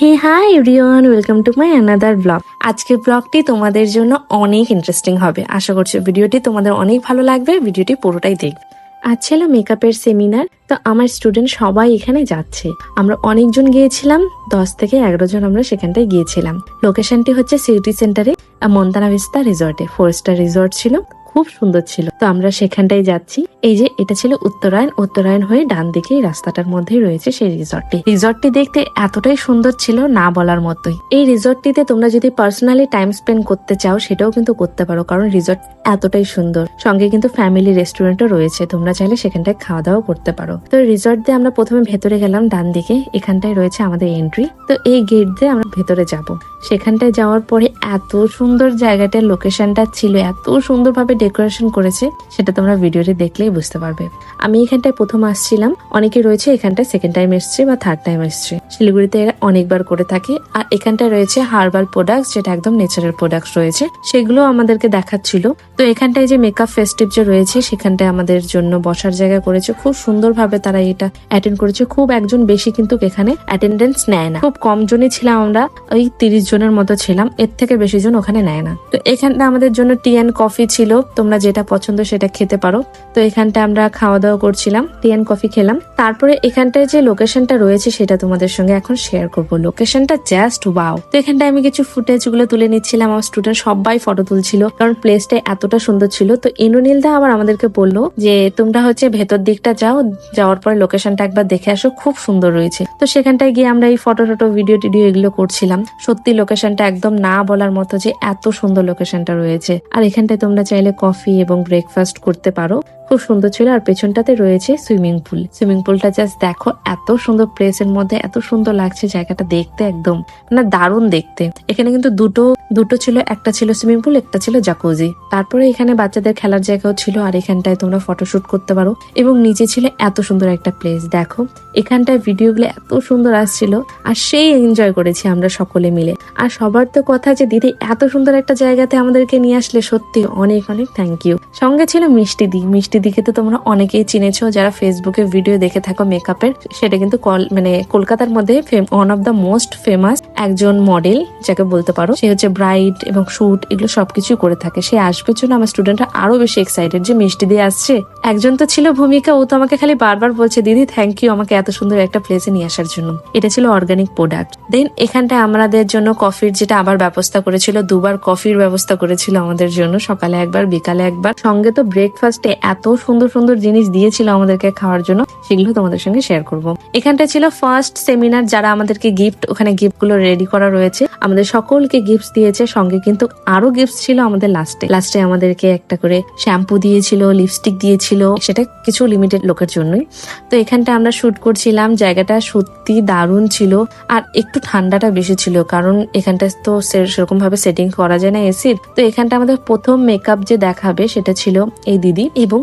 Hey hi everyone welcome to my another blog আজকের ব্লগটি তোমাদের জন্য অনেক ইন্টারেস্টিং হবে। আশা করছি ভিডিওটি তোমাদের অনেক ভালো লাগবে, ভিডিওটি পুরোটাই দেখবে। আজ ছিল মেকআপের সেমিনার তো আমার স্টুডেন্ট সবাই এখানে যাচ্ছে। আমরা অনেকজন গিয়েছিলাম, দশ থেকে এগারো জন আমরা সেখানটায় গিয়েছিলাম। লোকেশনটি হচ্ছে সিটি সেন্টারে মন্তানা ভিস্তা রিসর্টে ফোর স্টার রিসর্ট ছিল। খুব সুন্দর ছিল। তো আমরা সেখানটাই যাচ্ছি। এই যে এটা ছিল উত্তরায়ণ। উত্তরায়ণ হয়ে ডান দিকে রাস্তাটার মধ্যেই রয়েছে সেই রিসর্টটি। রিসর্টটি দেখতে এতটাই সুন্দর ছিল না বলার মতোই। এই রিসর্টটিতে তোমরা যদি পার্সোনালি টাইম স্পেন্ড করতে চাও, সেটাও কিন্তু করতে পারো। কারণ রিসর্ট এতটাই সুন্দর। সঙ্গে কিন্তু ফ্যামিলি রেস্টুরেন্টও রয়েছে। তোমরা চাইলে সেখানটায় খাওয়া দাওয়া করতে পারো। তো রিসর্ট দিয়ে আমরা প্রথমে ভেতরে গেলাম, ডান দিকে। এখানটায় রয়েছে আমাদের এন্ট্রি। তো এই গেট দিয়ে আমরা ভেতরে যাব। সেখানটায় যাওয়ার পরে এত সুন্দর জায়গাটার লোকেশনটা ছিল, এত সুন্দরভাবে ডেকোরেশন করেছে, সেটা তোমরা ভিডিওতে দেখলেই বুঝতে পারবে। আমি এখানটায় প্রথম আসছিলাম, অনেকে রয়েছে এখানটায় সেকেন্ড টাইম এসছে বা থার্ড টাইম এসছে। শিলিগুড়িতে এরা অনেকবার করে থাকে, আর এখানটায় রয়েছে হার্বাল প্রোডাক্টস যেটা একদম নেচারাল প্রোডাক্টস রয়েছে, সেগুলো আমাদেরকে দেখাচ্ছিল। তো এখানটায় যে মেকআপ ফেস্টিভ যে রয়েছে, সেখানটায় আমাদের জন্য বসার জায়গা করেছে। খুব সুন্দরভাবে তারা এটা অ্যাটেন্ড করেছে। খুব একজন বেশি কিন্তু এখানে অ্যাটেন্ডেন্স নেয় না। খুব কম জনই ছিলাম আমরা, ওই তিরিশ জনের মতো ছিলাম, এর থেকে বেশি জন ওখানে নেয় না। তো এখানটা আমাদের জন্য টি অ্যান্ড কফি ছিল, তোমরা যেটা পছন্দ সেটা খেতে পারো। তো এখানটা আমরা খাওয়া দাওয়া করছিলাম টি অ্যান্ড কফি খেলাম। তারপরে এখানটায় যে লোকেশনটা রয়েছে সেটা তোমাদের সঙ্গে এখন শেয়ার করব। লোকেশনটা জাস্ট ওয়াও তো এখানটায় আমি কিছু ফুটেজগুলো তুলে নিচ্ছিলাম, আমার স্টুডেন্ট সবাই ফটো তুলছিল, কারণ প্লেসটা এতটা সুন্দর ছিল। তো ইন্দ্রনীল দা আবার আমাদেরকে বলল যে, তোমরা হচ্ছে ভেতর দিকটা যাও, যাওয়ার পরে লোকেশনটা একবার দেখে আসো, খুব সুন্দর রয়েছে। তো সেখানটায় গিয়ে আমরা এই ফটো টটো ভিডিও টিডিও এগুলো করছিলাম। সত্যি লোকেশনটা একদম না বলার মতো যে এত সুন্দর লোকেশনটা রয়েছে। আর এখানটায় তোমরা চাইলে কফি এবং ব্রেকফাস্ট করতে পারো। খুব সুন্দর ছিল আর পেছনটাতে রয়েছে সুইমিং পুল সুইমিং পুলটা জাস্ট দেখো, এত সুন্দর প্লেস এর মধ্যে, এত সুন্দর লাগছে জায়গাটা দেখতে একদম। মানে দারুণ দেখতে। এখানে কিন্তু দুটো দুটো ছিল, একটা ছিল সুইমিং পুল একটা ছিল জাকুজি তারপরে এখানে বাচ্চাদের খেলার জায়গাও ছিল, আর এখানটায় তোমরা ফটোশুট করতে পারো। এবং নিচে ছিল এত সুন্দর একটা প্লেস দেখো। এখানটায় ভিডিওগুলো এত সুন্দর আসছিল, আর সেই এনজয় করেছি আমরা সকলে মিলে। আর সবার তো কথা যে, দিদি, এত সুন্দর একটা জায়গাতে আমাদেরকে নিয়ে আসলে সত্যি অনেক অনেক থ্যাংক ইউ সঙ্গে ছিল মিষ্টি দি। মিষ্টি দিকে তো তোমরা অনেকেই চিনেছো, যারা ফেসবুকে ভিডিও দেখে থাকো মেকআপের সেটা কিন্তু মানে কলকাতার মধ্যে one of the most famous একজন মডেল যাকে বলতে পারো, সে হচ্ছে ব্রাইড এবং শুট, এগুলো সবকিছু করে থাকে। সে আসবে জন্য আমার স্টুডেন্টরা আরও বেশি এক্সাইটেড যে মিষ্টি দিয়ে আসছে। একজন তো ছিল ভূমিকা, ও তো আমাকে খালি বারবার বলছে, দিদি থ্যাংক ইউ আমাকে এত সুন্দর একটা প্লেসে নিয়ে আসার জন্য। এটা ছিল অর্গানিক প্রোডাক্ট দেন এখানটায় আমাদের জন্য কফির যেটা আবার ব্যবস্থা করেছিল, দুবার কফির ব্যবস্থা করেছিল আমাদের জন্য, সকালে একবার, বিকালে একবার। সঙ্গে তো ব্রেকফাস্টে এত সুন্দর সুন্দর জিনিস দিয়েছিল আমাদেরকে খাওয়ার জন্য। সেগুলো তোমাদের সঙ্গে শেয়ার করব। এখানটা ছিল ফার্স্ট সেমিনার যারা আমাদেরকে গিফট ওখানে গিফটগুলো রেডি করা রয়েছে। আমাদের সকলকে গিফট দিয়েছে, সঙ্গে কিন্তু আরও গিফট ছিল আমাদের লাস্টে লাস্টে আমাদেরকে একটা করে শ্যাম্পু দিয়েছিল লিপস্টিক দিয়েছিল, সেটা কিছু লিমিটেড লোকের জন্যই। তো এখানটা আমরা শুট করছিলাম, জায়গাটা সত্যি দারুণ ছিল, আর একটু ঠান্ডাটা বেশি ছিল, কারণ এখানটা তো সেরকম ভাবে সেটিং করা যায় না এসির তো এখানটা আমাদের প্রথম মেকআপ যে দেখাবে সেটা ছিল এই দিদি এবং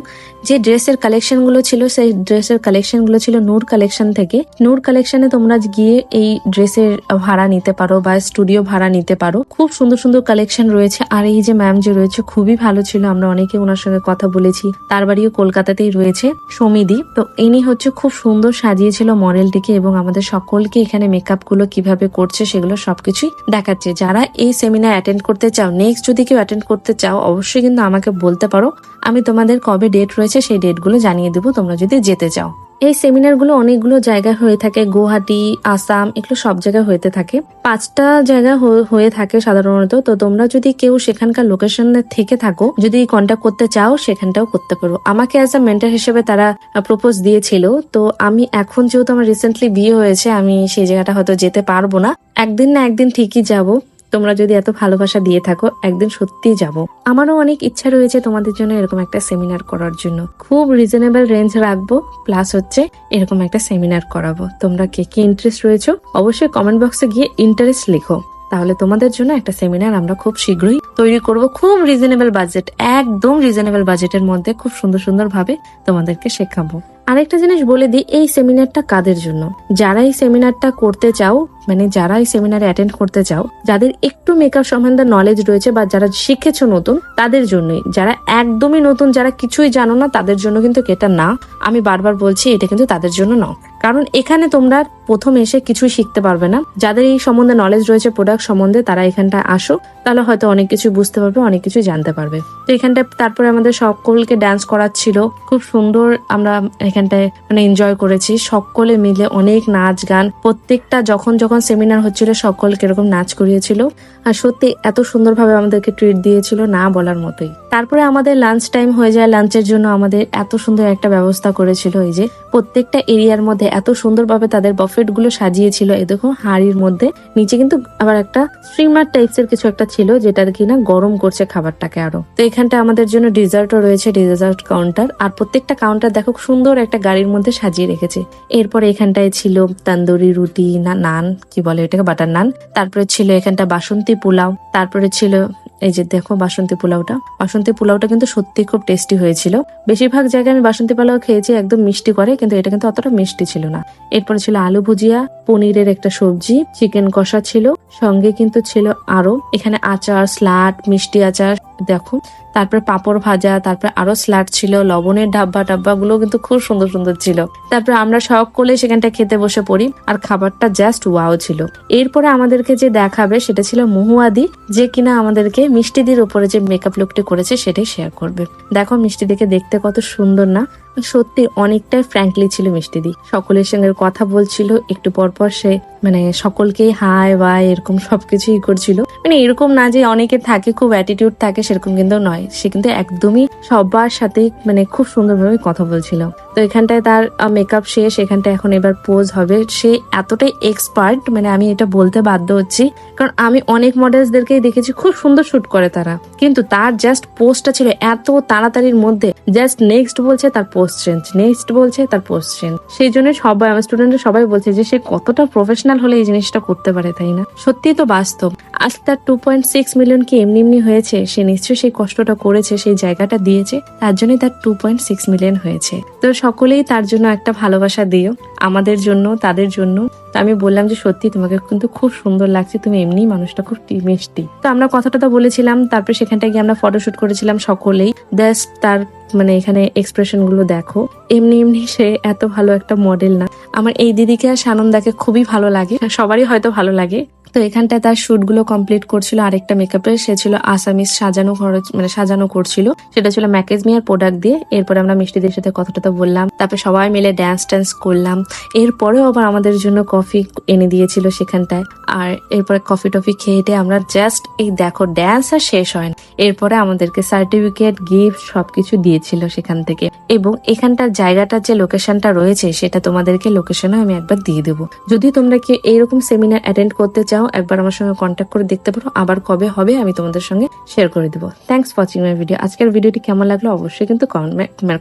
যে ড্রেসের কালেকশনগুলো ছিল, সেই ড্রেসের কালেকশনগুলো ছিল নূর কালেকশন থেকে। নূর কালেকশনে তোমরা গিয়ে এই ড্রেসের ভাড়া নিতে পারো বা স্টুডিও ভাড়া নিতে পারো। খুব সুন্দর সুন্দর কালেকশন রয়েছে। আর এই যে ম্যাম যে রয়েছে, খুবই ভালো ছিল। আমরা অনেকে ওনার সঙ্গে কথা বলেছি। তার বাড়িও কলকাতাতেই রয়েছে, সমিদি। তো ইনি হচ্ছে খুব সুন্দর সাজিয়েছিল মডেলটিকে এবং আমাদের সকলকে এখানে মেকআপগুলো কীভাবে করছে সেগুলো সবকিছুই দেখাচ্ছে। যারা এই সেমিনার অ্যাটেন্ড করতে চাও নেক্সট যদি কেউ অ্যাটেন্ড করতে চাও, অবশ্যই কিন্তু আমাকে বলতে পারো। আমি তোমাদের কবে ডেট রয়েছে সেই ডেটগুলো জানিয়ে দেবো, তোমরা যদি যেতে চাও। এই সেমিনারগুলো অনেকগুলো জায়গায় হয়ে থাকে, গুয়াহাটি, আসাম, এগুলো সব জায়গায় হতে থাকে। পাঁচটা জায়গা হয়ে থাকে সাধারণত, তো তোমরা যদি কেউ সেখানকার লোকেশনে থেকে থাকো, যদি কন্ট্যাক্ট করতে চাও, সেখানটাও করতে পারো। আমাকে অ্যাজ আ মেন্টার হিসেবে তারা প্রপোজ দিয়েছিল, তো আমি এখন যেহেতু আমার রিসেন্টলি বিয়ে হয়েছে, আমি সেই জায়গাটা হয়তো যেতে পারব না। একদিন না একদিন ঠিকই যাব। তোমরা যদি এত ভালোবাসা দিয়ে থাকো, একদিন সত্যি যাব। আমারও অনেক ইচ্ছা রয়েছে তোমাদের জন্য এরকম একটা সেমিনার করার জন্য। খুব রিজনেবল রেঞ্জ রাখব প্লাস হচ্ছে এরকম একটা সেমিনার করাবো। তোমরা কে কি ইন্টারেস্ট রয়েছে, অবশ্যই কমেন্ট বক্সে গিয়ে ইন্টারেস্ট লিখো। তাহলে তোমাদের জন্য একটা সেমিনার আমরা খুব শীঘ্রই তৈরি করব। খুব রিজনেবল বাজেট একদম রিজনেবল বাজেটের মধ্যে খুব সুন্দর সুন্দর ভাবে তোমাদেরকে শেখাবো। আরেকটা জিনিস বলে দিই, এই সেমিনারটা কাদের জন্য? যারা এই সেমিনারটা করতে চাও মানে যারা এই সেমিনারে অ্যাটেন্ড করতে চাও, যাদের একটু মেকআপ সম্বন্ধে নলেজ রয়েছে বা যারা শিখেছো নতুন, তাদের জন্যই। যারা একদমই নতুন, যারা কিছুই জানো না, তাদের জন্য কিন্তু এটা না। আমি বারবার বলছি, এটা কিন্তু তাদের জন্য না। কারণ এখানে তোমরা প্রথম এসে কিছুই শিখতে পারবে না। যাদের এই সম্বন্ধে নলেজ রয়েছে প্রোডাক্ট সম্বন্ধে তারা এখানটায় আসো তাহলে হয়তো অনেক কিছু বুঝতে পারবে, অনেক কিছু জানতে পারবে। তো এখানটায় তারপরে আমাদের সকলকে ডান্স করাচ্ছিল। খুব সুন্দর আমরা এখানটায় মানে এনজয় করেছি। সকলে মিলে অনেক নাচ গান, প্রত্যেকটা যখন যখন সেমিনার হচ্ছিল, সকলকে এরকম নাচ করিয়েছিল। আর সত্যি এত সুন্দরভাবে আমাদেরকে ট্রিট দিয়েছিল না বলার মতোই। তারপরে আমাদের লাঞ্চ টাইম হয়ে যায় লাঞ্চের জন্য আমাদের এত সুন্দর একটা ব্যবস্থা করেছিল এই যে, প্রত্যেকটা এরিয়ার মধ্যে এত সুন্দরভাবে তাদের বফেট গুলো সাজিয়েছিল, এই দেখো হাড়ির মধ্যে। নিচে কিন্তু আবার একটা স্ট্রিমার টাইপস এর কিছু একটা ছিল, যেটা কিনা গরম করছে খাবারটাকে আরও। তো এখানটা আমাদের জন্য ডিজার্টও রয়েছে ডিজার্ট কাউন্টার আর প্রত্যেকটা কাউন্টার দেখো সুন্দর একটা গাড়ির মধ্যে সাজিয়ে রেখেছে। এরপরে এখানটায় ছিল তান্দুরি রুটি, না, নান, কি বলে এটাকে, বাটার নান। তারপরে ছিল এখানটা বাসন্তী পোলাও। তারপরে ছিল এই যে দেখো বাসন্তী পোলাওটা। বাসন্তী পোলাওটা কিন্তু সত্যি খুব টেস্টি হয়েছিল। বেশিরভাগ জায়গায় আমি বাসন্তী পোলাও খেয়েছি, একদম মিষ্টি করে, কিন্তু এটা কিন্তু অতটা মিষ্টি ছিল না। এরপরে ছিল আলু ভুজিয়া, পনিরের একটা সবজি চিকেন কষা ছিল, সঙ্গে কিন্তু ছিল আরও। এখানে আচার স্লাট মিষ্টি আচার দেখো, তারপরে পাঁপড় ভাজা, তারপরে আরও স্লাট ছিল, লবণের ডাব্বা টাব্বা গুলো কিন্তু খুব সুন্দর সুন্দর ছিল। তারপরে আমরা করলে সেখানটা খেতে বসে পড়ি, আর খাবারটা জাস্ট ওয়াও ছিল। এরপরে আমাদেরকে যে দেখাবে সেটা ছিল মহুয়াদি, যে কিনা আমাদেরকে মিষ্টিদির উপরে যে মেকআপ লুকটি করেছে সেটাই শেয়ার করবে। দেখো, মিষ্টিদিকে দেখতে কত সুন্দর না? সত্যি অনেকটাই ফ্র্যাঙ্কলি ছিল মিষ্টিদি। সকলের সঙ্গে কথা বলছিল, একটু পর পর সে মানে সকলকেই হাই বাই এরকম সবকিছুই করছিল। মানে এরকম না যে অনেকে থাকে, খুব অ্যাটিটিউড থাকে সেরকম কিন্তু নয়। সে কিন্তু একদমই সবার সাথে মানে খুব সুন্দরভাবে কথা বলছিল। তো এখানটায় তার মেকআপ শেষ, এখানটায় এখন এবার পোজ হবে। সে এতটাই এক্সপার্ট মানে আমি এটা বলতে বাধ্য হচ্ছি। কারণ আমি অনেক মডেলসদেরকেই দেখেছি, খুব সুন্দর শুট করে তারা। কিন্তু তার জাস্ট পোস্টটা ছিল এত তাড়াতাড়ির মধ্যে। জাস্ট নেক্সট বলছে, তার পোস্ট চেঞ্জ নেক্সট বলছে, তার পোস্ট চেঞ্জ সেই জন্য সবাই, আমার স্টুডেন্টরা সবাই বলছে যে, সে কতটা প্রফেশনাল হলে এই জিনিসটা করতে পারে, তাই না? সত্যি তো বাস্তব। আজ তার টু পয়েন্ট সিক্স মিলিয়ন কি এমনি এমনি হয়েছে, সে নিশ্চয়ই সেই কষ্টটা করেছে, সেই জায়গাটা দিয়েছে, তার জন্যই তার টু পয়েন্ট সিক্স মিলিয়ন হয়েছে। তো সকলেই তার জন্য একটা ভালোবাসা দিও, আমাদের জন্য, তাদের জন্য। তো আমি বললাম যে, সত্যি তোমাকে কিন্তু খুব সুন্দর লাগছে, তুমি এমনি মানুষটা খুব মিষ্টি। তো আমরা কথাটা তো বলেছিলাম, তারপরে সেখানটায় গিয়ে আমরা ফটোশুট করেছিলাম সকলেই। জাস্ট তার মানে এখানে এক্সপ্রেশনগুলো দেখো। এমনি এমনি সে এত ভালো একটা মডেল না। আমার এই দিদিকে আর সানন্দাকে খুবই ভালো লাগে। সবারই হয়তো ভালো লাগে। তো এখানটায় তার শুটগুলো কমপ্লিট করছিল আরেকটা মেকআপের সে ছিল আসামিস সাজানো খরচ মানে সাজানো করছিল। সেটা ছিল ম্যাকেজমিয়ার প্রোডাক্ট দিয়ে। এরপরে আমরা মিষ্টিদের সাথে কথাটা বললাম। তারপরে সবাই মিলে ড্যান্স ট্যান্স করলাম। এরপরেও আবার আমাদের জন্য কফি এনে দিয়েছিল সেখানটায়। আর এরপরে কফি টফি খেয়ে টেয়ে আমরা জাস্ট এই দেখো ড্যান্স আর শেষ হয় না। এরপরে আমাদেরকে সার্টিফিকেট গিফট সবকিছু দিয়েছিল সেখান থেকে। এবং এখানটার জায়গাটার যে লোকেশনটা রয়েছে, সেটা তোমাদেরকে লোকেশনও আমি একবার দিয়ে দেবো। যদি তোমরা কি এইরকম সেমিনার অ্যাটেন্ড করতে চাও একবার আমার সঙ্গে কন্ট্যাক্ট করে দেখতে পারো, আবার কবে হবে আমি তোমাদের সঙ্গে শেয়ার করে দেবো। থ্যাংকস ওয়াচিং মাই ভিডিও আজকের ভিডিওটি কেমন লাগল অবশ্যই কিন্তু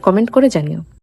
কমেন্ট করে জানিও।